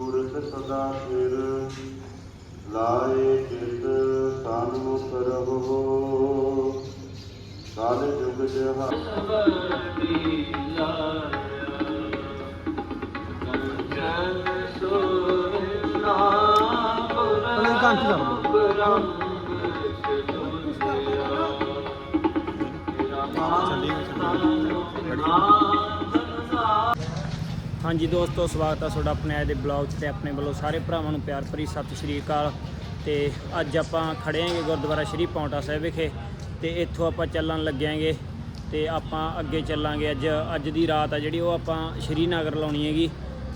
ਪੁਰਖ ਸਦਾ ਸਿਰ ਲਾਏ ਚਿਤ ਸਨਮੁਖ ਰਹੋ ਕਾਲ ਜੁਗ ਜਹਾ। ਪਹਿਲਾਂ ਘੰਟ ਕਰ ਹਾਂਜੀ ਦੋਸਤੋ, ਸਵਾਗਤ ਆ ਤੁਹਾਡਾ ਆਪਣੇ ਅੱਜ ਦੇ ਬਲੌਗ 'ਚ ਤੇ ਆਪਣੇ ਵੱਲੋਂ ਸਾਰੇ ਭਰਾਵਾਂ ਨੂੰ ਪਿਆਰ ਭਰੀ ਸਤਿ ਸ਼੍ਰੀ ਅਕਾਲ। ਤੇ ਅੱਜ ਆਪਾਂ ਖੜੇ ਆਂਗੇ ਗੁਰਦੁਆਰਾ ਸ਼੍ਰੀ ਪੌਂਟਾ ਸਾਹਿਬ ਵਿਖੇ ਤੇ ਇੱਥੋਂ ਆਪਾਂ ਚੱਲਣ ਲੱਗਿਆਂਗੇ ਤੇ ਆਪਾਂ ਅੱਗੇ ਚੱਲਾਂਗੇ ਅੱਜ ਅੱਜ ਦੀ ਰਾਤ ਆ ਜਿਹੜੀ ਉਹ ਆਪਾਂ ਸ਼੍ਰੀਨਗਰ ਲਾਉਣੀ ਹੈਗੀ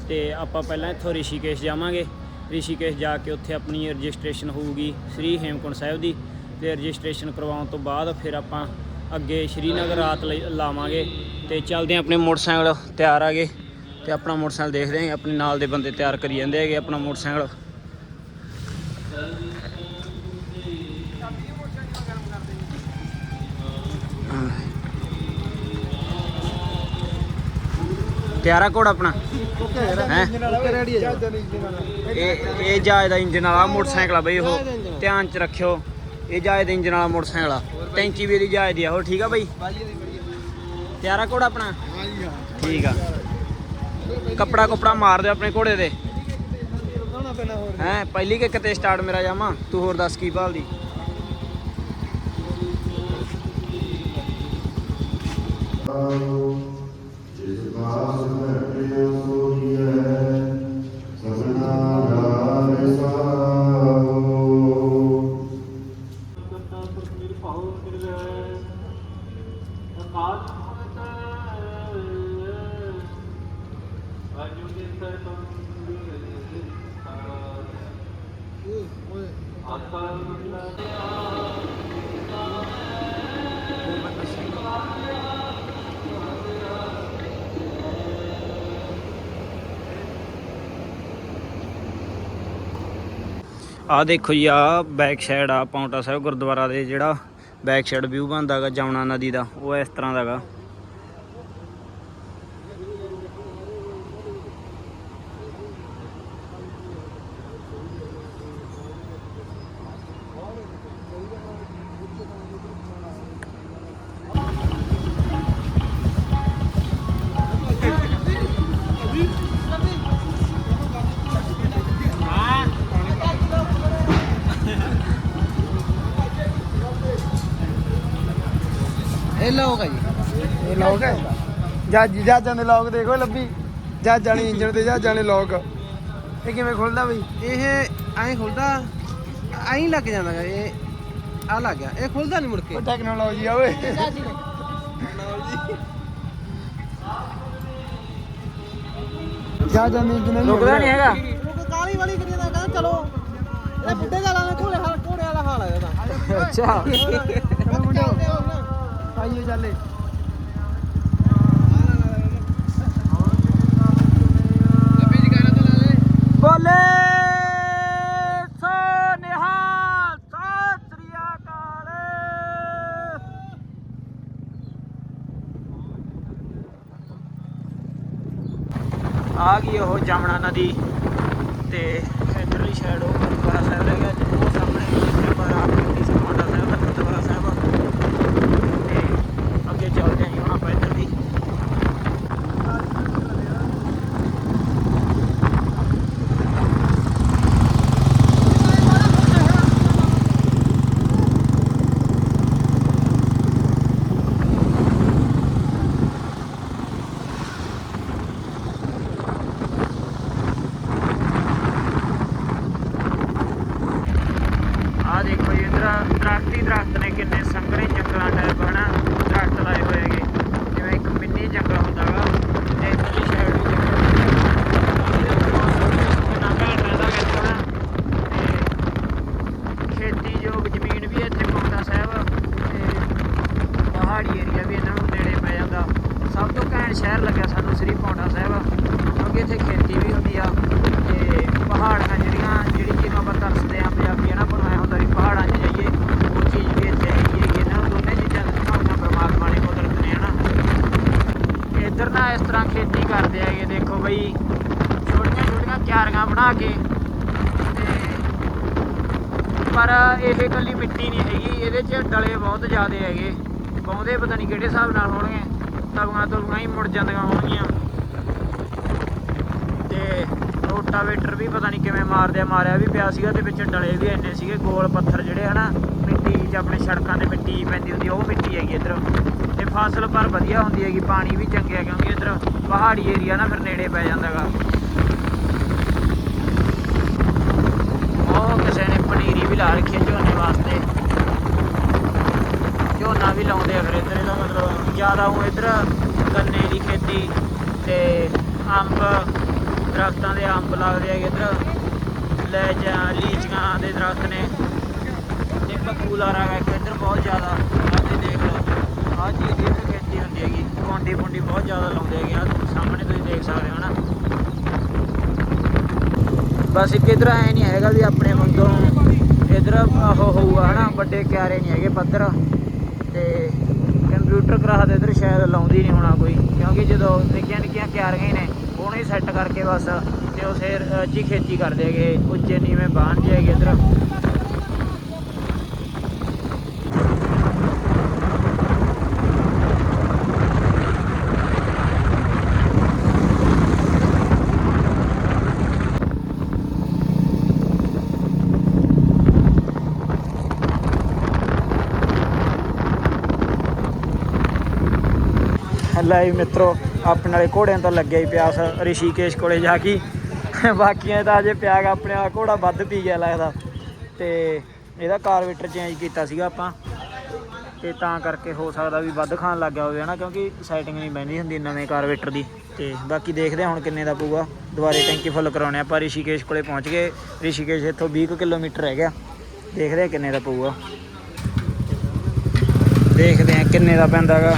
ਤੇ ਆਪਾਂ ਪਹਿਲਾਂ ਇੱਥੋਂ ਰਿਸ਼ੀਕੇਸ਼ ਜਾਵਾਂਗੇ। ਰਿਸ਼ੀਕੇਸ਼ ਜਾ ਕੇ ਉੱਥੇ ਆਪਣੀ ਰਜਿਸਟ੍ਰੇਸ਼ਨ ਹੋਊਗੀ ਸ੍ਰੀ ਹੇਮਕੁੰਟ ਸਾਹਿਬ ਦੀ ਤੇ ਰਜਿਸਟ੍ਰੇਸ਼ਨ ਕਰਵਾਉਣ ਤੋਂ ਬਾਅਦ ਫਿਰ ਆਪਾਂ ਅੱਗੇ ਸ਼੍ਰੀਨਗਰ ਰਾਤ ਲਾਵਾਂਗੇ ਤੇ ਚੱਲਦੇ ਆਪਣੇ ਮੋਟਰਸਾਈਕਲ ਤਿਆਰ ਆਗੇ ਤੇ ਆਪਣਾ ਮੋਟਰਸਾਈਕਲ ਦੇਖਦੇ ਹਾਂ ਆਪਣੇ ਨਾਲ ਦੇ ਬੰਦੇ ਤਿਆਰ ਕਰੀ ਜਾਂਦੇ ਹੈਗੇ ਆਪਣਾ ਮੋਟਰਸਾਈਕਲ। ਤਿਆਰਾ ਕੋਡ ਆਪਣਾ? ਹੈ? ਇਹ ਇਹ ਜਹਾਜ਼ ਦਾ ਇੰਜਨ ਵਾਲਾ ਮੋਟਰਸਾਈਕਲ ਆ ਬਈ ਉਹ। ਧਿਆਨ ਚ ਰੱਖਿਓ ਇਹ ਜਹਾਜ਼ ਦਾ ਇੰਜਨ ਵਾਲਾ ਮੋਟਰਸਾਈਕਲ ਆ। ਟੈਂਕੀ ਵੀ ਇਹਦੀ ਜਹਾਜ਼ ਦੀ ਆ। ਉਹ ਠੀਕ ਆ ਬਈ? ਤਿਆਰਾ ਕੋਡ ਆਪਣਾ? ਠੀਕ ਆ। ਕੱਪੜਾ ਕੁਪੜਾ ਮਾਰ ਦੇ ਆਪਣੇ ਘੋੜੇ ਦੇ ਹੈ ਪਹਿਲੀ ਕਿ ਕਿਤੇ ਸਟਾਰਟ ਮੇਰਾ ਜਾਮਾ। ਤੂੰ ਹੋਰ ਦੱਸ ਕੀ ਭਾਲਦੀ? ਜਿਸ ਪਾਸ ਬੈਠਿਓ ਆ ਦੇਖੋ ਜੀ ਆ ਬੈਕ ਸਾਈਡ ਆ, ਪੌਂਟਾ ਸਾਹਿਬ ਗੁਰਦੁਆਰਾ ਦੇ ਜਿਹੜਾ ਬੈਕ ਸਾਈਡ ਵਿਊ ਬਣਦਾਗਾ ਜਮਨਾ ਨਦੀ ਦਾ, ਉਹ ਇਸ ਤਰ੍ਹਾਂ ਦਾਗਾ ਲੋਕ ਹੈ ਜੀ। ਇਹ ਲੋਕ ਹੈ। ਜੱਜ ਜੱਜਾਂ ਦੇ ਲੋਕ ਦੇਖੋ ਲੱਭੀ। ਜੱਜਾਂ ਨੇ ਇੰਜਣ ਤੇ ਜੱਜਾਂ ਨੇ ਲੋਕ। ਇਹ ਕਿਵੇਂ ਖੁੱਲਦਾ ਬਈ? ਇਹ ਐਂ ਖੁੱਲਦਾ ਐਂ ਲੱਗ ਜਾਂਦਾ ਗਾ, ਇਹ ਆ ਲੱਗ ਗਿਆ। ਇਹ ਖੁੱਲਦਾ ਨਹੀਂ ਮੁੜ ਕੇ। ਟੈਕਨੋਲੋਜੀ ਆ ਓਏ। ਜੱਜਾਂ ਨੇ ਇੰਜਣ ਰੁਕਦਾ ਨਹੀਂ ਹੈਗਾ। ਲੋਕ ਕਾਲੀ ਵਾਲੀ ਕਰੀ ਜਾਂਦਾ ਕਹਿੰਦਾ ਚਲੋ। ਇਹ ਬੁੱਢੇ ਦਾ ਲਾਣਾ ਘੋੜੇ ਹਾਲ ਘੋੜੇ ਵਾਲਾ ਹਾਲ ਹੈ ਇਹਦਾ। ਅੱਛਾ। ਆਈਏ ਚੱਲੇ ਬੋਲੇ! ਆ ਗਈ ਉਹ ਜਮਨਾ ਨਦੀ ਤੇ ਇਧਰਲੀ ਸਾਈਡ ਉਹ ਗੁਰਦੁਆਰਾ ਸਾਹਿਬ ਰਹਿ ਗਿਆ, ਤੇ ਉਹ ਸਾਹਮਣੇ ਗੁਰਦੁਆਰਾ ਆਪਣੀ ਸਮਾਂਡਾ ਸਾਹਿਬ ਦਾ ਗੁਰਦੁਆਰਾ ਸਾਹਿਬ ਤੇ ਅੱਗੇ ਚੱਲਦੇ ਹਾਂ ਹੁਣ ਆਪਾਂ ਇੱਧਰ ਦੀ ਆ ਦੇਖੋ ਜੀ ਇਧਰ ਦਰਖਤ ਹੀ ਦਰਖਤ ਨੇ ਕਿੰਨੇ ਸੰਘਣੇ ਜੰਗਲਾਂ ਟਾਈਪ ਹਨਾ ਦਰਖਤ ਲਾਏ ਹੋਏ ਹੈਗੇ ਜਿਵੇਂ ਇੱਕ ਮਿੰਨੀ ਜੰਗਲ ਹੁੰਦਾ ਗਾ ਤੇ ਇਧਰਲੀ ਸਾਈਡ ਵੀ ਜੰਗਲ ਕਿੰਨਾ ਘੈਂਟ ਰਹਿੰਦਾ ਗਾ ਇੱਥੇ ਹਨਾ ਤੇ ਖੇਤੀਯੋਗ ਜ਼ਮੀਨ ਵੀ ਹੈ ਇੱਥੇ ਪੌਂਟਾ ਸਾਹਿਬ ਤੇ ਪਹਾੜੀ ਏਰੀਆ ਵੀ ਇਹਨਾਂ ਨੂੰ ਨੇੜੇ ਪੈ ਜਾਂਦਾ ਸਭ ਤੋਂ ਘੈਂਟ ਸ਼ਹਿਰ ਲੱਗਿਆ ਸਾਨੂੰ ਸ੍ਰੀ ਪੌਂਟਾ ਸਾਹਿਬ ਕਿਉਂਕਿ ਇੱਥੇ ਖੇਤੀ ਵੀ ਹੁੰਦੀ ਆ ਤੇ ਪਹਾੜਾਂ ਜਿਹੜੀਆਂ ਜਿਹੜੀ ਚੀਜ਼ ਨੂੰ ਆਪਾਂ ਤਰਸਦੇ ਆ ਪੰਜਾਬੀ ਹੈ ਨਾ ਬਣਾਇਆ ਹੁੰਦਾ ਵੀ ਪਹਾੜਾਂ 'ਚ ਜਾਈਏ ਉਹ ਚੀਜ਼ ਵੀ ਇੱਥੇ ਹੈਗੀ ਹੈਗੀ ਇਹਨਾਂ ਨੂੰ ਦੋਨੇ ਚੀਜ਼ਾਂ ਦਿਖਾਉਣਾ ਪਰਮਾਤਮਾ ਨੇ ਕੁਦਰਤ ਨੇ ਹਨਾ ਇੱਧਰ ਨਾ ਇਸ ਤਰ੍ਹਾਂ ਖੇਤੀ ਕਰਦੇ ਹੈਗੇ ਦੇਖੋ ਬਈ, ਛੋਟੀਆਂ ਛੋਟੀਆਂ ਕਿਆਰੀਆਂ ਬਣਾ ਕੇ ਪਰ ਇਹ ਇਕੱਲੀ ਮਿੱਟੀ ਨਹੀਂ ਹੈਗੀ, ਇਹਦੇ 'ਚ ਡਲੇ ਬਹੁਤ ਜ਼ਿਆਦੇ ਹੈਗੇ। ਪਾਉਂਦੇ ਪਤਾ ਨਹੀਂ ਕਿਹੜੇ ਹਿਸਾਬ ਨਾਲ ਹੋਣਗੇ ਤਲੂਆਂ ਤਲੂਆਂ ਹੀ ਮੁੜ ਜਾਂਦੀਆਂ ਹੋਣਗੀਆਂ। ਤੇ ਰੋਟਾਵੇਟਰ ਵੀ ਪਤਾ ਨਹੀਂ ਕਿਵੇਂ ਮਾਰਦੇ ਮਾਰਿਆ ਵੀ ਪਿਆ ਸੀਗਾ, ਤੇ ਵਿੱਚ ਡਲੇ ਵੀ ਇੰਨੇ ਸੀਗੇ, ਗੋਲ ਪੱਥਰ ਜਿਹੜੇ ਹਨਾ ਮਿੱਟੀ 'ਚ ਆਪਣੇ ਸੜਕਾਂ ਤੇ ਮਿੱਟੀ ਪੈਂਦੀ ਹੁੰਦੀ ਆ, ਉਹ ਮਿੱਟੀ ਹੈਗੀ ਇੱਧਰ। ਤੇ ਫਸਲ ਪਰ ਵਧੀਆ ਹੁੰਦੀ ਹੈਗੀ ਪਾਣੀ ਵੀ ਚੰਗੇ ਕਿਉਂਕਿ ਇੱਧਰ ਪਹਾੜੀ ਏਰੀਆ ਨਾ ਫਿਰ ਨੇੜੇ ਪੈ ਜਾਂਦਾਗਾ ਉਹ ਕਿਸੇ ਨੇ ਪਨੀਰੀ ਵੀ ਲਾ ਰੱਖੀ ਹੈ ਝੋਨੇ ਵਾਸਤੇ। ਝੋਨਾ ਵੀ ਲਾਉਂਦੇ ਆ ਫਿਰ ਇੱਧਰ ਇਹਦਾ ਮਤਲਬ ਜ਼ਿਆਦਾ ਉਹ ਇੱਧਰ ਗੰਨੇ ਦੀ ਖੇਤੀ ਤੇ ਅੰਬ ਦਰਖਤਾਂ ਦੇ ਅੰਬ ਲੱਗਦੇ ਹੈਗੇ ਇੱਧਰ। ਲੈ ਜਾ ਲੀਚੀਆਂ ਦੇ ਦਰਖਤ ਨੇ। ਤੇ ਪਪੂਲਾ ਇੱਧਰ ਬਹੁਤ ਜ਼ਿਆਦਾ ਆਹ ਤੁਸੀਂ ਦੇਖ ਲਓ। ਆਹ ਚੀਜ਼ ਦੀ ਇੱਧਰ ਖੇਤੀ ਹੁੰਦੀ ਹੈਗੀ ਕੋਂਡੀ ਪੁੰਡੀ ਬਹੁਤ ਜ਼ਿਆਦਾ ਲਾਉਂਦੇ ਹੈਗੇ ਆ ਸਾਹਮਣੇ ਤੁਸੀਂ ਦੇਖ ਸਕਦੇ ਹੋ ਨਾ। ਬਸ ਇੱਕ ਇਧਰ ਐ ਨਹੀਂ ਹੈਗਾ ਵੀ ਆਪਣੇ ਵਾਂਗੋਂ ਇਧਰ ਉਹ ਹੋਊਗਾ ਹਨਾ, ਵੱਡੇ ਕਿਆਰੇ ਨਹੀਂ ਹੈਗੇ ਪੱਧਰ। ਤੇ ਕੰਪਿਊਟਰ ਕਰਾਹ ਦੇ ਇਧਰ ਸ਼ਾਇਦ ਲਾਉਂਦੀ ਨਹੀਂ ਹੋਣਾ ਕੋਈ, ਕਿਉਂਕਿ ਜਦੋਂ ਨਿੱਕੀਆਂ ਨਿੱਕੀਆਂ ਕਿਆਰੀਆਂ ਹੀ ਨੇ, ਉਹਨੂੰ ਹੀ ਸੈੱਟ ਕਰਕੇ ਬਸ ਤੇ ਉਹ ਫੇਰ ਜੀ ਖੇਤੀ ਕਰਦੇ ਹੈਗੇ, ਉੱਚੇ ਨੀਵੇਂ ਬਾਣ ਜੇ ਹੈਗੇ ਇਧਰ। ਲਾਈਵ ਮਿੱਤਰੋ, ਆਪਣੇ ਵਾਲੇ ਘੋੜਿਆਂ ਤੋਂ ਲੱਗਿਆ ਹੀ ਪਿਆਸ ਰਿਸ਼ੀਕੇਸ਼ ਕੋਲੇ ਜਾ ਕੇ। ਬਾਕੀਆਂ ਦਾ ਅਜੇ ਪਿਆਗਾ ਆਪਣੇ ਵਾਲਾ ਘੋੜਾ ਵੱਧ ਪੀ ਗਿਆ ਲੱਗਦਾ। ਤੇ ਇਹਦਾ ਕਾਰਵੇਟਰ ਚੇਂਜ ਕੀਤਾ ਸੀਗਾ ਆਪਾਂ। ਤੇ ਤਾਂ ਕਰਕੇ ਹੋ ਸਕਦਾ ਵੀ ਵੱਧ ਖਾਣ ਲੱਗ ਗਿਆ ਹੋਵੇ, ਹਨਾ? ਕਿਉਂਕਿ ਸੈਟਿੰਗ ਨਹੀਂ ਬੈਂਦੀ ਹੁੰਦੀ ਨਵੇਂ ਕਾਰਵੇਟਰ ਦੀ। ਤੇ ਬਾਕੀ ਦੇਖਦੇ ਹਾਂ ਹੁਣ ਕਿੰਨੇ ਦਾ ਪਊਗਾ। ਦੁਬਾਰੇ ਟੈਂਕੀ ਫੁੱਲ ਕਰਾਉਣੇ ਆਪਾਂ। ਰਿਸ਼ੀਕੇਸ਼ ਕੋਲੇ ਪਹੁੰਚ ਗਏ। ਰਿਸ਼ੀਕੇਸ਼ ਇੱਥੋਂ 20 ਕੁ ਕਿਲੋਮੀਟਰ ਰਹਿ ਗਿਆ। ਦੇਖਦੇ ਹਾਂ ਕਿੰਨੇ ਦਾ ਪਊਗਾ। ਦੇਖਦੇ ਹਾਂ ਕਿੰਨੇ ਦਾ ਪੈਂਦਾਗਾ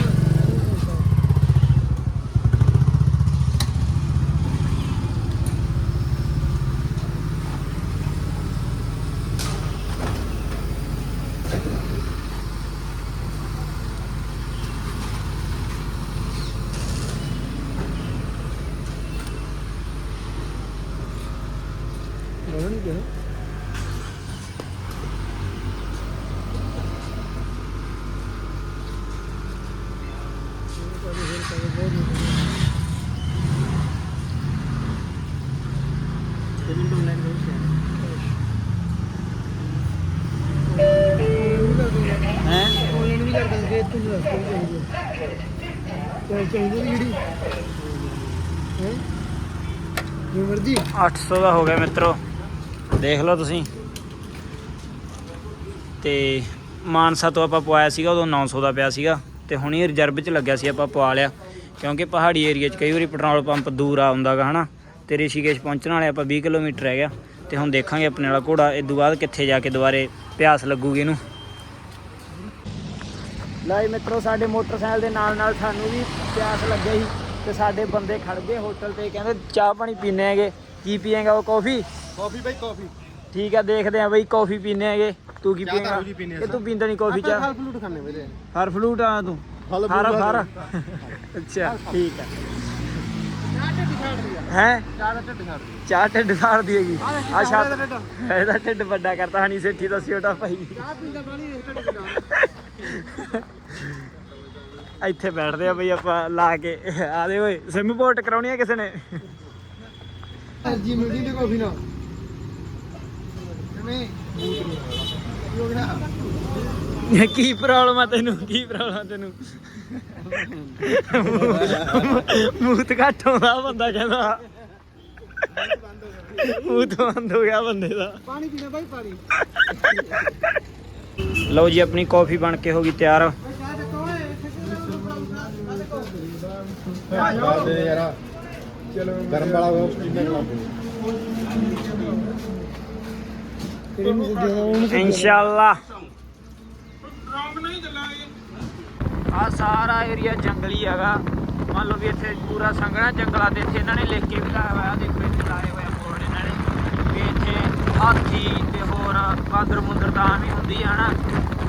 ਨਹੀਂ ਕਿਹਾ ਹੈ? ਆਨਲਾਈਨ ਵੀ ਕਰ ਦਾਂਗੇ ਤੂੰ ਦੱਸ ਕੋਈ ਚਾਹੀਦੀ ਚਾਹੀਦੀ ਚਾਹੀਦੀ ਜਿਹੜੀ ਹੈ ਜੋ ਮਰਜ਼ੀ 800 ਦਾ ਹੋ ਗਿਆ ਮਿੱਤਰੋ। ਦੇਖ ਲਓ ਤੁਸੀਂ। ਤੇ ਮਾਨਸਾ ਤੋਂ ਆਪਾਂ ਪਵਾਇਆ ਸੀਗਾ, ਉਦੋਂ 900 ਦਾ ਪਿਆ ਸੀਗਾ। ਤੇ ਹੁਣ ਹੀ ਰਿਜ਼ਰਵ 'ਚ ਲੱਗਿਆ ਸੀ ਆਪਾਂ ਪਵਾ ਲਿਆ। ਕਿਉਂਕਿ ਪਹਾੜੀ ਏਰੀਆ 'ਚ ਕਈ ਵਾਰੀ ਪੈਟਰੋਲ ਪੰਪ ਦੂਰ ਆ ਹੁੰਦਾਗਾ, ਹਨਾ? ਤੇ ਰਿਸ਼ੀਕੇਸ਼ ਪਹੁੰਚਣ ਵਾਲੇ ਆਪਾਂ 20 ਕਿਲੋਮੀਟਰ ਰਹਿ ਗਿਆ। ਤੇ ਹੁਣ ਦੇਖਾਂਗੇ ਆਪਣੇ ਵਾਲਾ ਘੋੜਾ ਇਸ ਤੋਂ ਬਾਅਦ ਕਿੱਥੇ ਜਾ ਕੇ ਦੁਬਾਰੇ ਪਿਆਸ ਲੱਗੂਗੀ ਇਹਨੂੰ। ਲਾਈ ਮਿੱਤਰੋ, ਸਾਡੇ ਮੋਟਰਸਾਈਕਲ ਦੇ ਨਾਲ ਨਾਲ ਸਾਨੂੰ ਵੀ ਪਿਆਸ ਲੱਗੇ ਸੀ ਤੇ ਸਾਡੇ ਬੰਦੇ ਖੜ ਗਏ ਹੋਟਲ ਤੇ। ਕਹਿੰਦੇ ਚਾਹ ਪਾਣੀ ਪੀਣੇ ਹੈਗੇ। ਕੀ ਪੀਏਗਾ ਉਹ ਕਾਫੀ? ਕਾਫੀ ਬਾਈ ਕਾਫੀ। ਠੀਕ ਆ ਦੇਖਦੇ ਆ ਬਈ ਕਾਫੀ ਪੀਣੇ ਹੈਗੇ। ਤੂੰ ਕੀ ਚਾਹ ਤਾਂ ਪੀਏਗਾ ਉਹੀ ਪੀਨੇ ਆ ਕਿ ਤੂੰ ਪੀਂਦਾ ਨਹੀਂ ਕਾਫੀ ਚਾਹ ਫਲੂਟ ਖਾਣੇ ਮੇਰੇ ਹਰ ਫਲੂਟ ਆ ਤੂੰ? ਫਲ ਹਰ ਫਲੂਟ ਹਰ ਅੱਛਾ ਠੀਕ ਆ। ਚਾਹ ਢਿੱਡ ਛਾੜਦੀ ਆ ਹੈ? ਚਾਹ ਦਾ ਢਿੱਡ ਛਾੜਦੀ ਚਾਹ ਢਿੱਡ ਸਾਰਦੀ ਹੈਗੀ ਆ ਛੱਤ ਇਹਦਾ ਢਿੱਡ। ਇਹਦਾ ਢਿੱਡ ਵੱਡਾ ਕਰਤਾ ਹਣੀ ਸੇਠੀ ਦਾ ਸਿਓਟਾ ਭਾਈ। ਚਾਹ ਪੀਂਦਾ ਬਾਲੀ ਇਸ ਢਿੱਡ ਦੇ ਇੱਥੇ ਬੈਠਦੇ ਆ ਬਈ ਆਪਾਂ ਲਾ ਕੇ। ਆਦੇ ਓਏ ਸਿਮ ਪੋਰਟ ਕਰਾਉਣੀ ਆ ਕਿਸੇ ਨੇ? ਅਰਜੀ ਮਿਲਦੀ ਤੇ ਕਾਫੀ ਨਾ ਕੀ ਪ੍ਰੋਬਲਮ ਆ ਤੈਨੂੰ? ਕੀ ਪ੍ਰੋਬਲਮ ਆ ਤੈਨੂੰ? ਮੂਤ ਘੱਟ ਆਉਂਦਾ ਬੰਦਾ ਕਹਿੰਦਾ। ਮੂਤ ਬੰਦ ਹੋ ਗਿਆ ਬੰਦੇ ਦਾ। ਪਾਣੀ ਪੀਣਾ ਬਾਈ ਪਾਣੀ। ਲਓ ਜੀ ਆਪਣੀ ਕਾਫੀ ਬਣ ਕੇ ਹੋ ਗਈ ਤਿਆਰ। ਓਏ ਦੇ ਯਾਰ। ਗਰਮ ਵਾਲਾ ਉਹ। ਇਨਸ਼ਾਅੱਲਾ। ਆ ਸਾਰਾ ਏਰੀਆ ਜੰਗਲੀ ਹੈਗਾ। ਮੰਨ ਲਓ ਵੀ ਇੱਥੇ ਪੂਰਾ ਸੰਘਣਾ ਜੰਗਲਾ ਤੇ ਇੱਥੇ ਇਹਨਾਂ ਨੇ ਲਿਖ ਕੇ ਵੀ ਲਾਇਆ ਹੋਇਆ ਦੇਖੋ ਇੱਥੇ ਲਾਏ ਹੋਏ ਆ ਬੋਰਡ ਇਹਨਾਂ ਨੇ। ਵੀ ਇੱਥੇ ਹਾਥੀ ਤੇ ਹੋਰ ਬਾਂਦਰ ਮੁੰਦਰ ਤਾਂ ਹੀ ਹੁੰਦੀ ਆ ਨਾ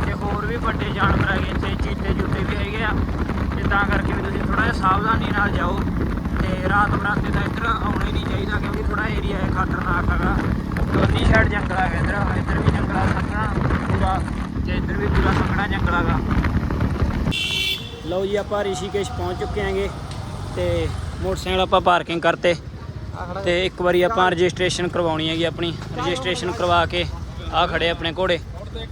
ਤੇ ਹੋਰ ਵੀ ਵੱਡੇ ਜਾਨਵਰ ਹੈਗੇ ਇੱਥੇ ਚੀਤੇ ਜੁੱਤੇ ਵੀ ਹੈਗੇ ਆ। ਤੇ ਤਾਂ ਕਰਕੇ ਵੀ ਤੁਸੀਂ ਥੋੜਾ ਜਿਹਾ ਸਾਵਧਾਨੀ ਨਾਲ ਜਾਓ। ਤੇ ਰਾਤ ਬਰਾਤੇ ਦਾ ਇੱਧਰ ਆਉਣਾ ਹੀ ਨਹੀਂ ਚਾਹੀਦਾ ਕਿਉਂਕਿ ਥੋੜਾ ਏਰੀਆ ਹੈ, ਖਤਰਨਾਕ ਹੈਗਾ। ਦੋਨੀ ਸਾਈਡ ਜੰਗਲ ਹੈਗਾ ਇੱਧਰ ਇੱਧਰ ਵੀ ਜੰਗਲਾ ਆ ਸੰਘਣਾ ਪੂਰਾ ਤੇ ਇੱਧਰ ਵੀ ਪੂਰਾ ਸੰਘਣਾ ਜੰਗਲ ਹੈਗਾ। ਲਓ ਜੀ, ਆਪਾਂ ਰਿਸ਼ੀਕੇਸ਼ ਪਹੁੰਚ ਚੁੱਕੇ ਆਂਗੇ ਤੇ ਮੋਟਰਸਾਈਕਲ ਆਪਾਂ ਪਾਰਕਿੰਗ ਕਰਤੇ ਤੇ ਇੱਕ ਵਾਰੀ ਆਪਾਂ ਰਜਿਸਟ੍ਰੇਸ਼ਨ ਕਰਵਾਉਣੀ ਹੈਗੀ ਆਪਣੀ। ਰਜਿਸਟ੍ਰੇਸ਼ਨ ਕਰਵਾ ਕੇ ਆ ਖੜੇ ਆਪਣੇ ਘੋੜੇ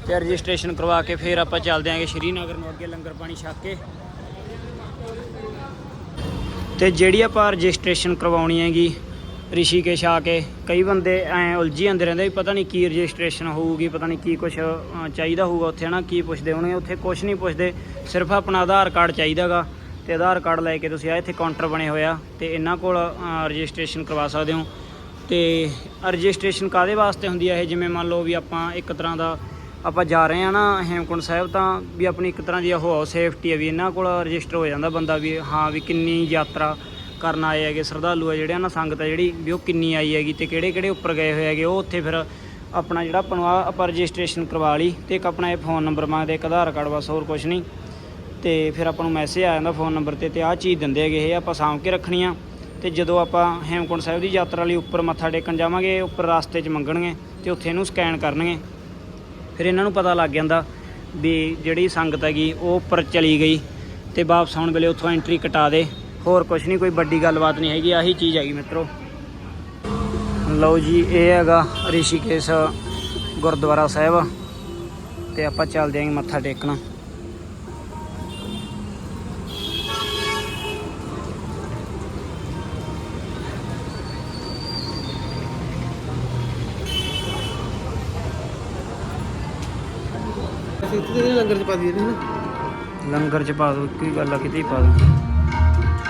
ਤੇ ਰਜਿਸਟ੍ਰੇਸ਼ਨ ਕਰਵਾ ਕੇ ਫਿਰ ਆਪਾਂ ਚੱਲਦੇ ਆਂਗੇ ਸ਼੍ਰੀਨਗਰ ਨੂੰ ਅੱਗੇ ਲੰਗਰ ਪਾਣੀ ਛੱਕ ਕੇ। ਤੇ ਜਿਹੜੀ ਆਪਾਂ ਰਜਿਸਟ੍ਰੇਸ਼ਨ ਕਰਵਾਉਣੀ ਹੈਗੀ, ਰਿਸ਼ੀਕੇਸ਼ ਆ ਕੇ, ਕਈ ਬੰਦੇ ਐ ਉਲਝੀ ਜਾਂਦੇ ਰਹਿੰਦੇ ਵੀ ਪਤਾ ਨਹੀਂ ਕੀ ਰਜਿਸਟ੍ਰੇਸ਼ਨ ਹੋਊਗੀ, ਪਤਾ ਨਹੀਂ ਕੀ ਕੁਝ ਚਾਹੀਦਾ ਹੋਊਗਾ ਉੱਥੇ, ਹਨਾ, ਕੀ ਪੁੱਛਦੇ ਹੋਣਗੇ, ਉੱਥੇ ਕੁਝ ਨਹੀਂ ਪੁੱਛਦੇ, ਸਿਰਫ ਆਪਣਾ ਆਧਾਰ ਕਾਰਡ ਚਾਹੀਦਾਗਾ ਤੇ ਆਧਾਰ ਕਾਰਡ ਲੈ ਕੇ ਤੁਸੀਂ ਆ ਇੱਥੇ ਕਾਊਂਟਰ ਬਣੇ ਹੋਇਆ ਤੇ ਇਹਨਾਂ ਕੋਲ ਰਜਿਸਟ੍ਰੇਸ਼ਨ ਕਰਵਾ ਸਕਦੇ ਹੋ। ਤੇ ਰਜਿਸਟ੍ਰੇਸ਼ਨ ਕਾਦੇ ਵਾਸਤੇ ਹੁੰਦੀ ਹੈ ਇਹ? ਜਿਵੇਂ ਮੰਨ ਲਓ ਵੀ ਆਪਾਂ ਇੱਕ ਤਰ੍ਹਾਂ ਦਾ ਆਪਾਂ ਜਾ ਰਹੇ ਆ ਨਾ ਹੇਮਕੁੰਟ ਸਾਹਿਬ ਤਾਂ ਵੀ ਆਪਣੀ ਇੱਕ ਤਰ੍ਹਾਂ ਦੀ ਉਹ ਸੇਫਟੀ ਹੈ ਵੀ ਇਹਨਾਂ ਕੋਲ ਰਜਿਸਟਰ ਹੋ ਜਾਂਦਾ ਬੰਦਾ ਵੀ, ਹਾਂ ਵੀ ਕਿੰਨੀ ਯਾਤਰਾ ਕਰਨ ਆਏ ਹੈਗੇ, ਸ਼ਰਧਾਲੂ ਆ ਜਿਹੜੇ ਨਾ, ਸੰਗਤ ਹੈ ਜਿਹੜੀ ਵੀ ਉਹ ਕਿੰਨੀ ਆਈ ਹੈਗੀ ਤੇ ਕਿਹੜੇ ਕਿਹੜੇ ਉੱਪਰ ਗਏ ਹੋਏ ਹੈਗੇ, ਉਹ ਉੱਥੇ ਫਿਰ ਆਪਣਾ ਜਿਹੜਾ ਆਪਾਂ ਨੂੰ ਆਹ ਆਪਾਂ ਰਜਿਸਟ੍ਰੇਸ਼ਨ ਕਰਵਾ ਲਈ ਤੇ ਇੱਕ ਆਪਣਾ ਇਹ ਫੋਨ ਨੰਬਰ ਮੰਗਦੇ ਇੱਕ ਆਧਾਰ ਕਾਰਡ ਬਸ, ਹੋਰ ਕੁਝ ਨਹੀਂ। ਤੇ ਫਿਰ ਆਪਾਂ ਨੂੰ ਮੈਸੇਜ ਆ ਜਾਂਦਾ ਫੋਨ ਨੰਬਰ ਤੇ ਤੇ ਆਹ ਚੀਜ਼ ਦਿੰਦੇ ਹੈਗੇ, ਇਹ ਆਪਾਂ ਸਾਂਭ ਕੇ ਰੱਖਣੀ ਆ। ਤੇ ਜਦੋਂ ਆਪਾਂ ਹੇਮਕੁੰਟ ਸਾਹਿਬ ਦੀ ਯਾਤਰਾ ਲਈ ਉੱਪਰ ਮੱਥਾ ਟੇਕਣ ਜਾਵਾਂਗੇ, ਉੱਪਰ ਰਸਤੇ 'ਚ ਮੰਗਣਗੇ ਤੇ ਉੱਥੇ ਇਹਨੂੰ ਸਕੈਨ ਕਰਨਗੇ। ਫਿਰ ਇਹਨਾਂ ਨੂੰ ਪਤਾ ਲੱਗ ਜਾਂਦਾ ਵੀ ਜਿਹੜੀ ਸੰਗਤ ਹੈਗੀ ਉਹ ਉੱਪਰ ਚਲੀ ਗਈ ਤੇ ਵਾਪਸ ਆਉਣ ਵੇਲੇ ਉੱਥੋਂ ਐਂਟਰੀ ਕਟਾ ਦੇ। ਹੋਰ ਕੁਝ ਨਹੀਂ, ਕੋਈ ਵੱਡੀ ਗੱਲਬਾਤ ਨਹੀਂ ਹੈਗੀ, ਆਹੀ ਚੀਜ਼ ਹੈਗੀ ਮਿੱਤਰੋ। ਲਓ ਜੀ, ਇਹ ਹੈਗਾ ਰਿਸ਼ੀਕੇਸ਼ ਗੁਰਦੁਆਰਾ ਸਾਹਿਬ ਤੇ ਆਪਾਂ ਚੱਲਦੇ ਆਂ ਮੱਥਾ ਟੇਕਣ। ਅਸੀਂ ਇੱਥੇ ਦੇ ਲੰਗਰ ਚ ਪਾ ਦਈਏ ਨਾ। ਲੰਗਰ ਚ ਪਾ ਦੋ ਕੀ ਗੱਲ ਆ ਕਿਤੇ ਹੀ ਪਾ ਦੋ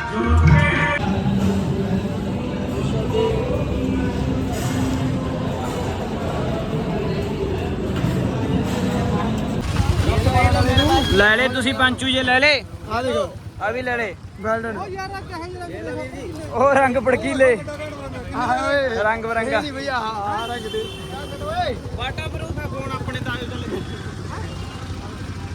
ਲੈ ਲੈ ਤੁਸੀਂ ਪੰਚੂ ਜੇ ਲੈ ਲੈ। ਆ ਦੇਖੋ। ਆ ਵੀ ਲੈ ਲੈ। ਵੈਲਡਨ ਯਾਰ ਆ ਕਹੇ ਜਰਾ ਉਹ ਰੰਗ ਪੜਕੀਲੇ ਆ ਓਏ ਰੰਗ ਬਰੰਗਾ। ਨਹੀਂ ਆ ਆ ਰੰਗ ਦੇ। ਓਏ। ਵਾਟਾ ਪ੍ਰੂਫ ਹੈ ਫੋਨ ਆਪਣੇ ਤਾਂ ਉਹ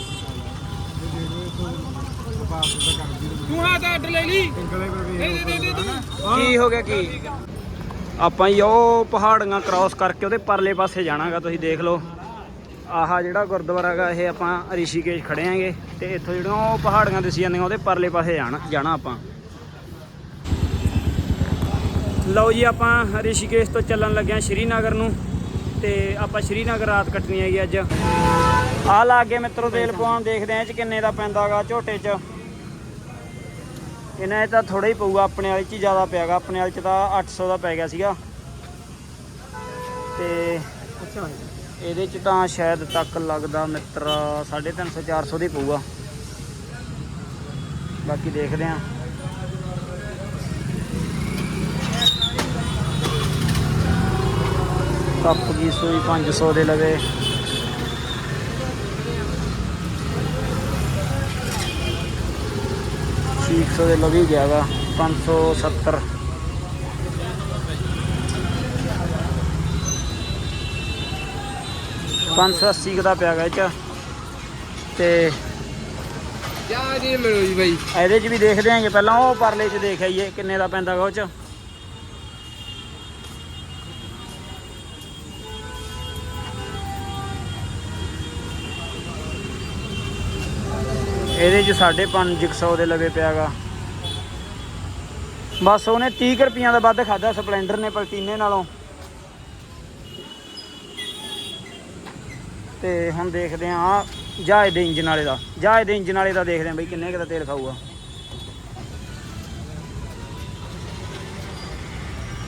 ਕੀ ਹੋ ਗਿਆ, ਕੀ? ਆਪਾਂ ਹੀ ਉਹ ਪਹਾੜੀਆਂ ਕ੍ਰਾਸ ਕਰਕੇ ਉਹਦੇ ਪਰਲੇ ਪਾਸੇ ਜਾਣਾਗਾ, ਤੁਸੀਂ ਦੇਖ ਲਓ। ਆਹ ਜਿਹੜਾ ਗੁਰਦੁਆਰਾ ਹੈਗਾ, ਇਹ ਆਪਾਂ ਰਿਸ਼ੀਕੇਸ਼ ਖੜੇ ਆਂਗੇ ਤੇ ਇੱਥੋਂ ਜਿਹੜੀਆਂ ਉਹ ਪਹਾੜੀਆਂ ਦਿਸੀ ਜਾਂਦੀਆਂ, ਉਹਦੇ ਪਰਲੇ ਪਾਸੇ ਜਾਣਾ ਜਾਣਾ ਆਪਾਂ। ਲਓ ਜੀ, ਆਪਾਂ ਰਿਸ਼ੀਕੇਸ਼ ਤੋਂ ਚੱਲਣ ਲੱਗਿਆ ਸ਼੍ਰੀਨਗਰ ਨੂੰ। ਤੇ ਆਪਾਂ ਸ਼੍ਰੀਨਗਰ ਰਾਤ ਕੱਟਣੀ ਹੈਗੀ ਅੱਜ। ਆ ਲਾ ਕੇ ਮਿੱਤਰੋ ਤੇਲ ਪਵਾਉਣ ਦੇਖਦੇ ਆਂ ਇਹ ਚ ਕਿੰਨੇ ਦਾ ਪੈਂਦਾਗਾ ਝੋਟੇ 'ਚ। ਇਹਨਾਂ 'ਚ ਤਾਂ ਥੋੜਾ ਹੀ ਪਊਗਾ ਆਪਣੇ ਵਾਲੇ 'ਚ ਹੀ ਜ਼ਿਆਦਾ ਪਿਆਗਾ। ਆਪਣੇ ਵਾਲੇ 'ਚ ਤਾਂ 800 ਦਾ ਪੈ ਗਿਆ ਸੀਗਾ। ਤੇ ਅੱਛਾ ਇਹਦੇ 'ਚ ਤਾਂ ਸ਼ਾਇਦ ਤੱਕ ਲੱਗਦਾ ਮਿੱਤਰ 350 400 ਦੀ ਪਊਗਾ। ਬਾਕੀ ਦੇਖਦੇ ਆਂ ਕੱਪ ਦੀ ਸੂਈ 500 ਦੇ ਲਵੇ। ਛੇ ਸੌ ਦੇ ਲਵੀ ਗਿਆ ਗਾ 570 580 ਕੁ ਦਾ ਪਿਆ ਗਾ ਇਹ ਚ। ਤੇ ਜਾ ਜੀ ਮਿਲੋ ਜੀ ਬਾਈ। ਇਹਦੇ ਚ ਵੀ ਦੇਖਦੇ ਆਂਗੇ ਪਹਿਲਾਂ ਉਹ ਪਰਲੇ ਚ ਦੇਖ ਆਈਏ ਕਿੰਨੇ ਦਾ ਪੈਂਦਾ ਗਾ ਉਹ ਚ। ਇਹਦੇ ਚ 550 ਦੇ ਲਵੇ ਪਿਆਗਾ। ਬਸ ਉਹਨੇ 30 ਕੁ ਦਾ ਵੱਧ ਖਾਦਾ ਸਪਲੈਂਡਰ ਨੇ ਪਲਟੀਨੇ ਨਾਲੋਂ। ਤੇ ਹੁਣ ਦੇਖਦੇ ਆਂ ਆ ਜਹਾਜ਼ ਦੇ ਇੰਜਨ ਵਾਲੇ ਦਾ। ਜਹਾਜ਼ ਦੇ ਇੰਜਨ ਵਾਲੇ ਦਾ ਦੇਖਦੇ ਆਂ ਬਈ ਕਿੰਨੇ ਕੁ ਦਾ ਤੇਲ ਖਾਊਗਾ।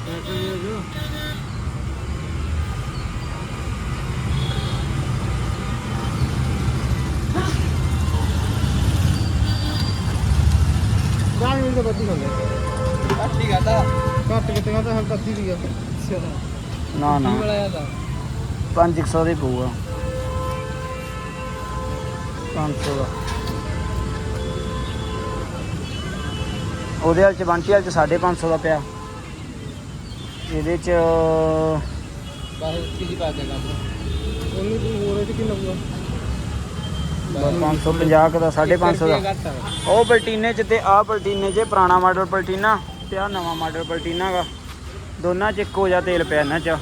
ਗਾਂ ਮਿਲ ਤਾਂ ਬੱਤੀ ਹੁੰਦੇ ਠੀਕ ਆ ਤਾਂ ਘੱਟ ਕਿਤੇ ਕਹਿੰਦਾ ਹਲ ਤੱਤੀ ਦੀ ਆ। ਨਾ ਨਾ। ਮਿਲਿਆ ਤਾਂ 500 ਦੇ ਪਊਗਾ। 500 ਦਾ। ਉਹਦੇ ਵਾਲ ਚ ਬੰਟੀ ਵਾਲ ਚ 550 ਦਾ ਪਿਆ। ਇਹਦੇ ਚ ਬਸ ਕਿਹਦੀ ਪਾ ਕੇ ਕੰਮ? ਉਹਨੂੰ ਹੋਰ ਇਹ ਕਿੰਨਾ ਪੂਆ 550 ਕੁ ਦਾ 550 ਦਾ। ਉਹ ਪਲਟੀਨੇ ਚ ਤੇ ਆਹ ਪਲਟੀਨੇ ਚ, ਪੁਰਾਣਾ ਮਾਡਲ ਪਲਟੀਨਾ ਤੇ ਆਹ ਨਵਾਂ ਮਾਡਲ ਪਲਟੀਨਾ ਗਾ। ਦੋਨਾਂ ਚ ਇੱਕੋ ਜਿਹਾ ਤੇਲ ਪਿਆ ਇਹਨਾਂ ਚ।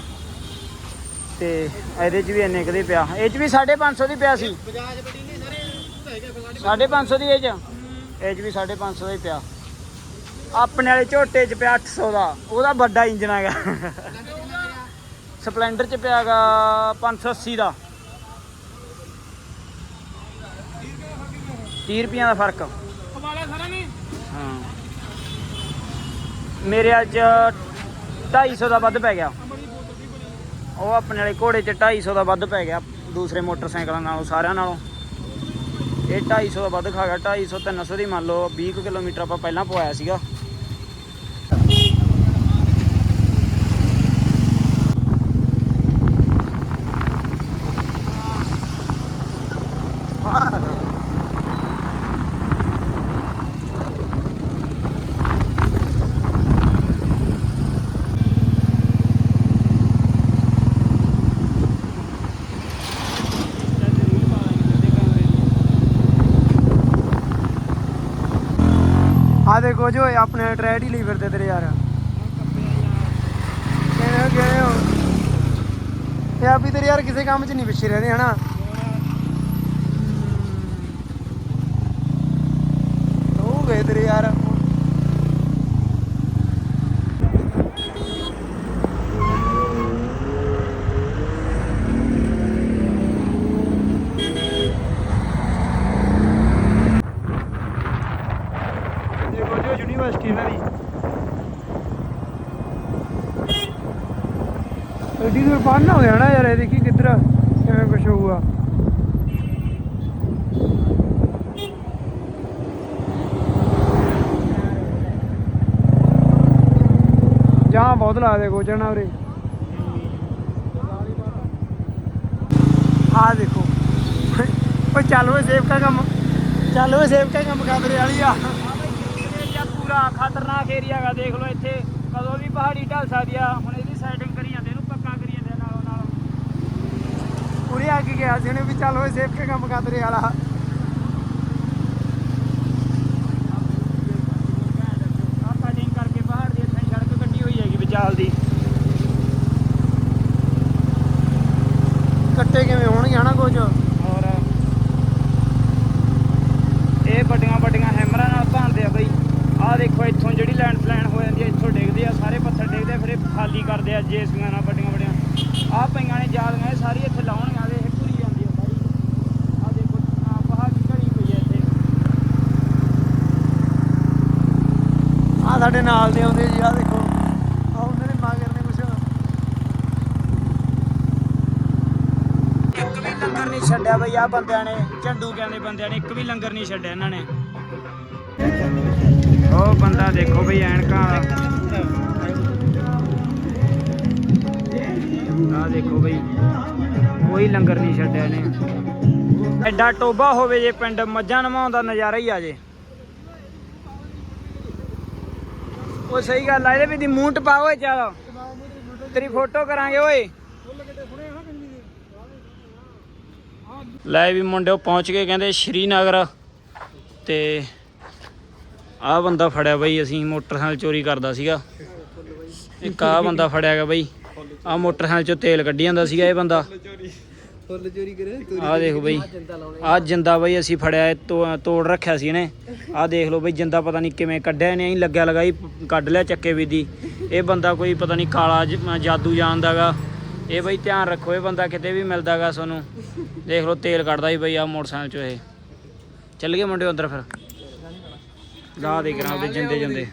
ਤੇ ਇਹਦੇ ਚ ਵੀ ਇੰਨੇ ਕਦੇ ਪਿਆ। ਇਹ ਚ ਵੀ 550 ਦੀ ਪਿਆ ਸੀ। 550 ਦੀ ਇਹ ਚ? ਇਹ ਚ ਵੀ 550 ਦਾ ਹੀ ਪਿਆ। ਆਪਣੇ ਵਾਲੇ ਝੋਟੇ ਚ ਪਿਆ 800 ਦਾ। ਉਹਦਾ ਵੱਡਾ ਇੰਜਨ ਹੈਗਾ। ਸਪਲੈਂਡਰ ਚ ਪਿਆਗਾ 580 ਦਾ। 30 ਰੁਪਈਆਂ ਦਾ ਫ਼ਰਕ। ਕਮਾਲਾ ਸਾਰਾ ਨੇ ਹਾਂ। ਮੇਰੇ ਅੱਜ 250 ਦਾ ਵੱਧ ਪੈ ਗਿਆ। ਉਹ ਆਪਣੇ ਵਾਲੇ ਘੋੜੇ ਚ 250 ਦਾ ਵੱਧ ਪੈ ਗਿਆ ਦੂਸਰੇ ਮੋਟਰਸਾਈਕਲਾਂ ਨਾਲੋਂ ਸਾਰਿਆਂ ਨਾਲੋਂ। ਇਹ 250 ਦਾ ਵੱਧ ਖਾ ਗਿਆ 250 300 ਦੀ ਮੰਨ ਲਓ 20 ਕੁ ਕਿਲੋਮੀਟਰ ਆਪਾਂ ਪਹਿਲਾਂ ਪਵਾਇਆ ਸੀਗਾ। ਆ ਦੇਖੋ ਆਪਣੇ ਟਰੈਡ ਹੀ ਲਈ ਫਿਰਦੇ ਤੇਰੇ ਯਾਰ। ਕਿਵੇਂ ਗਏ ਹੋ? ਇਹ ਆ ਵੀ ਤੇਰੇ ਯਾਰ ਕਿਸੇ ਕੰਮ 'ਚ ਨਹੀਂ ਪਿੱਛੇ ਰਹਿੰਦੇ, ਹਨਾ? ਹੋ ਗਏ ਤੇਰੇ ਯਾਰ ਦੇਖੋ ਜੋ ਯੂਨੀਵਰਸਿਟੀ ਇਹਨਾਂ ਦੀ ਐਡੀ ਦੂਰ ਪੜਨਾ ਹੋ ਜਾਣਾ ਯਾਰ, ਇਹ ਦੇਖੀ ਕਿੱਧਰ ਕਿਵੇਂ ਕੁਛ ਹੋਊਗਾ। ਜਾਂ ਬਹੁਤ ਲਾ ਦੇ ਗੋਚਣਾ ਉਰੇ। ਆ ਦੇਖੋ, ਓਏ ਚੱਲ ਓਏ, ਸੇਵ ਕਾ ਕੰਮ। ਚੱਲ ਓਏ, ਸੇਵ ਕਾ ਕੰਮ, ਖਾਤਰੇ ਵਾਲੀ ਆ। ਏਰੀਆ ਪੂਰਾ ਖਤਰਨਾਕ ਏਰੀਆ ਹੈਗਾ ਦੇਖ ਲਓ ਇੱਥੇ। ਕਦੋਂ ਵੀ ਪਹਾੜੀ ਢਲ ਸਕਦੀ ਆ, ਹੁਣ ਇਹਦੀ ਸੈਟਿੰਗ ਕਰੀ ਜਾਂਦੇ ਇਹਨੂੰ ਪੱਕਾ ਕਰੀ ਜਾਂਦੇ ਆ ਨਾਲੋਂ ਨਾਲ ਉਰੇ ਆ ਕੇ ਗਿਆ ਸੀ ਉਹਨੇ ਵੀ ਚੱਲ ਓਏ ਸੇਵ ਕੇ ਕੰਮ ਖਾਤਰੇ ਵਾਲਾ। ਆ ਕਟਿੰਗ ਕਰਕੇ ਪਹਾੜ ਦੀ ਇੱਥੇ ਸੜਕ ਕੱਢੀ ਹੋਈ ਹੈਗੀ ਵਿਚਾਲ ਦੀ। ਕੱਟੇ ਕਿਵੇਂ ਹੋਣਗੇ ਹਨਾ ਕੁਝ ਔਰ ਇਹ ਵੱਡੀਆਂ ਵੱਡੀਆਂ ਹੈਮਰਾਂ ਨਾਲ ਭਾਂਦੇ ਆ ਬਈ। ਆਹ ਦੇਖੋ ਇੱਥੋਂ ਜਿਹੜੀ ਲੈਂਡ ਫਲੈਨ ਹੋ ਜਾਂਦੀ ਆ ਇੱਥੋਂ ਡਿੱਗਦੇ ਆ ਸਾਰੇ ਪੱਥਰ ਡਿੱਗਦੇ ਫਿਰ ਇਹ ਖਾਲੀ ਕਰਦੇ ਆ ਜੇਸੀਆਂ ਨਾਲ ਵੱਡੀਆਂ ਵੱਡੀਆਂ। ਆਹ ਪਈਆਂ ਨੇ ਜਾਲੀਆਂ ਇਹ ਸਾਰੀ ਇੱਥੇ ਲਾਉਣੀਆਂ ਦੇ ਇਹ ਪੂਰੀ ਜਾਂਦੀ ਆ ਸਾਰੀ ਆਹ ਦੇਖੋ ਆਹ ਪਹਾੜ ਦੀ ਘੜੀ ਪਈ ਆ ਇੱਥੇ ਆ ਸਾਡੇ ਨਾਲ ਦੇ ਆਉਂਦੇ ਜੀ ਆ ਦੇਖੋ। ਆ ਉਹਨਾਂ ਨੇ ਮਾਗਰ ਨੇ ਕੁਛ। ਇੱਕ ਵੀ ਲੰਗਰ ਨਹੀਂ ਛੱਡਿਆ ਬਈ ਆ ਬੰਦਿਆਂ ਨੇ, ਝੰਡੂ ਕਹਿੰਦੇ ਬੰਦਿਆਂ ਨੇ, ਇੱਕ ਵੀ ਲੰਗਰ ਨਹੀਂ ਛੱਡਿਆ ਇਹਨਾਂ ਨੇ। ਉਹ ਬੰਦਾ ਦੇਖੋ ਬਈ, ਐਨਕਾਂ ਆ ਦੇਖੋ ਬਈ, ਕੋਈ ਲੰਗਰ ਨਹੀਂ ਛੱਡਿਆ ਇਹਨੇ। ਐਡਾ ਟੋਬਾ ਹੋਵੇ ਜੇ ਪਿੰਡ, ਮੱਝਾਂ ਨਵਾਉਣ ਦਾ ਨਜ਼ਾਰਾ ਹੀ ਆ ਜੇ। ਉਹ ਸਹੀ ਗੱਲ ਆ, ਇਹਦੇ ਵੀ ਦੀ ਮੂੰਹ ਟਪਾ ਓਏ ਚੱਲ। ਤੇਰੀ ਫੋਟੋ ਕਰਾਂਗੇ ਓਏ। ਲੈ ਵੀ ਮੁੰਡਿਓ, ਪਹੁੰਚ ਗਏ ਕਹਿੰਦੇ ਸ਼੍ਰੀਨਗਰ। ਤੇ ਆਹ ਬੰਦਾ ਫੜਿਆ ਬਈ, ਅਸੀਂ ਮੋਟਰਸਾਈਕਲ ਚੋਰੀ ਕਰਦਾ ਸੀਗਾ। ਇੱਕ ਆਹ ਬੰਦਾ ਫੜਿਆ ਗਿਆ ਬਈ। ਆਹ ਮੋਟਰਸਾਈਕਲ ਚੋਂ ਤੇਲ ਕੱਢੀ ਜਾਂਦਾ ਸੀਗਾ ਇਹ ਬੰਦਾ। ਫੁੱਲ ਚੋਰੀ ਕਰੇ ਆਹ ਦੇਖ ਬਈ ਆਹ ਜਿੰਦਾ ਬਈ ਅਸੀਂ ਫੜਿਆ ਇਹ ਤੋ- ਤੋੜ ਰੱਖਿਆ ਸੀ ਇਹਨੇ। ਆਹ ਦੇਖ ਲਓ ਬਈ ਜਿੰਦਾ ਪਤਾ ਨਹੀਂ ਕਿਵੇਂ ਕੱਢਿਆ ਇਹਨੇ ਐਂ ਲੱਗਿਆ ਲਗਾਈ ਕੱਢ ਲਿਆ ਚੱਕੇ ਵੀ ਦੀ। ਇਹ ਬੰਦਾ ਕੋਈ ਪਤਾ ਨਹੀਂ ਕਾਲਾ ਜ- ਜਾਦੂ ਜਾਣਦਾਗਾ। ਇਹ ਬਈ ਧਿਆਨ ਰੱਖੋ ਇਹ ਬੰਦਾ ਕਿਤੇ ਵੀ ਮਿਲਦਾਗਾ ਤੁਹਾਨੂੰ ਦੇਖ ਲਓ ਤੇਲ ਕੱਢਦਾ ਸੀ ਬਈ ਆਹ ਮੋਟਰਸਾਈਕਲ ਚੋਂ ਇਹ। ਚੱਲ ਗਏ ਮੁੰਡੇ ਅੰਦਰ ਫਿਰ। ਲਾ ਦੇ ਕਰਾਂ ਉਹਦੇ ਜਿੰਦੇ ਜਿੰਦੇ